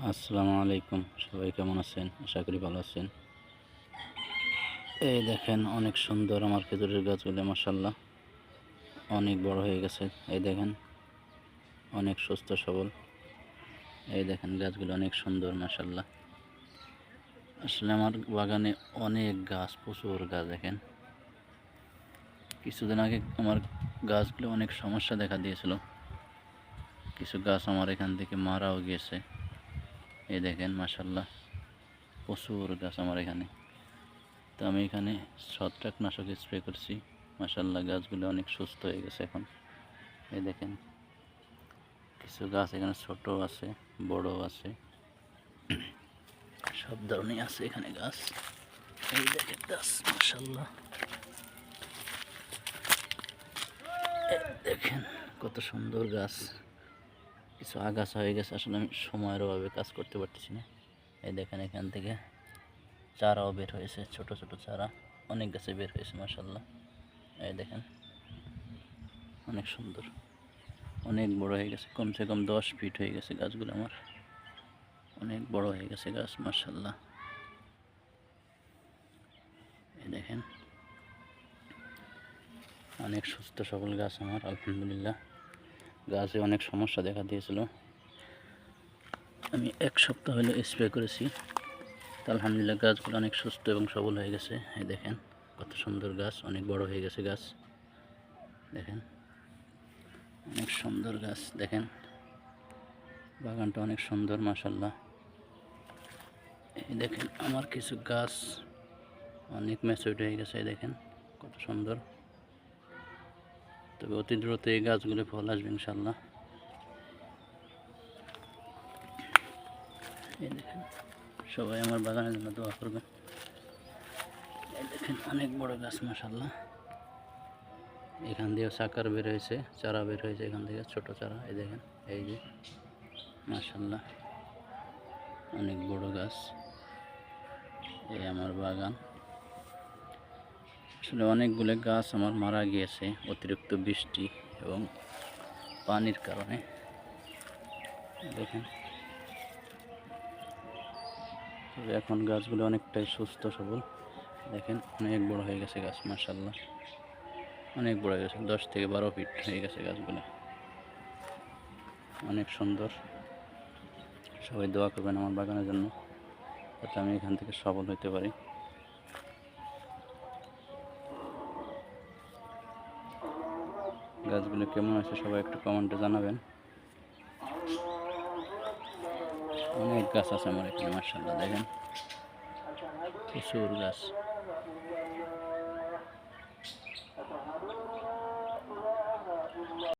আসসালামু আলাইকুম। সবাই কেমন আছেন? আশা করি ভালো আছেন। এই দেখেন, অনেক সুন্দর আমার খেজুরের গাছগুলো মাসাল্লাহ অনেক বড় হয়ে গেছে। এই দেখেন, অনেক সুস্থ সবল। এই দেখেন, গাছগুলো অনেক সুন্দর মাসাল্লাহ আসলে আমার বাগানে অনেক গাছ, প্রচুর গাছ, দেখেন। কিছুদিন আগে আমার গাছগুলো অনেক সমস্যা দেখা দিয়েছিল। কিছু গাছ আমার এখান থেকে মারাও গিয়েছে। এই দেখেন মাসাল্লাহ প্রচুর গাছ আমার এখানে। তো আমি এখানে ছত্রাকনাশক স্প্রে করছি। মাসাল্লাহ গাছগুলো অনেক সুস্থ হয়ে গেছে এখন। এই দেখেন, কিছু গাছ এখানে ছোট আছে, বড় আছে। সব ধরনের আছে এখানে গাছ। এই দেখেন গাছ মাসাল্লাহ দেখেন, কত সুন্দর গাছ। কিছু আগাছা হয়ে গেছে, আসলে আমি সময়ের অভাবে কাজ করতে পারতেছি না। এই দেখেন এখান থেকে চারাও বের হয়েছে, ছোট ছোট চারা, অনেক গাছে বের হয়েছে মাসাল্লাহ এই দেখেন, অনেক সুন্দর, অনেক বড় হয়ে গেছে, কমসে কম দশ ফিট হয়ে গেছে গাছগুলো আমার। অনেক বড় হয়ে গেছে গাছ মাসাল্লাহ এই দেখেন, অনেক সুস্থ সবল গাছ আমার, আলহামদুলিল্লাহ। গাছে অনেক সমস্যা দেখা দিয়েছিল। আমি এক সপ্তাহ হলো স্প্রে করেছি। তো আলহামদুলিল্লাহ গাছগুলো অনেক সুস্থ এবং সবল হয়ে গেছে। এই দেখেন কত সুন্দর গাছ, অনেক বড় হয়ে গেছে গাছ। দেখেন, অনেক সুন্দর গাছ, দেখেন। বাগানটা অনেক সুন্দর মাসাল্লাহ এই দেখেন, আমার কিছু গাছ অনেক ম্যাচুরিট হয়ে গেছে, এই দেখেন, কত সুন্দর। তবে অতি দ্রুত এই গাছগুলো ফল আসবে ইনশাল্লাহ এই দেখেন, সবাই আমার বাগানের জন্য দোয়া করবেন এই দেখেন, অনেক বড় গাছ মাসাল্লাহ এখান দিয়ে সাকার বের হয়েছে, চারা বের হয়েছে এখান থেকে, ছোট চারা, এই দেখেন, এই যে মাসাল্লাহ অনেক বড় গাছ। এই আমার বাগান। আসলে অনেকগুলো গাছ আমার মারা গিয়েছে, অতিরিক্ত বৃষ্টি এবং পানির কারণে। দেখেন। তবে এখন গাছগুলো অনেকটাই সুস্থ, সবল। দেখেন, অনেক বড় হয়ে গেছে গাছ মার্শাল্লাহ অনেক বড় হয়ে গেছে, দশ থেকে বারো ফিট হয়ে গেছে গাছগুলো। অনেক সুন্দর। সবাই দোয়া করবেন আমার বাগানের জন্য, যাতে আমি এখান থেকে সফল হতে পারি। গাছগুলো কেমন আছে সবাই একটু কমেন্টে জানাবেন। অনেক গাছ আছে আমার এখানে মার্শাল্লাহ দেখেন। প্রচুর গাছ।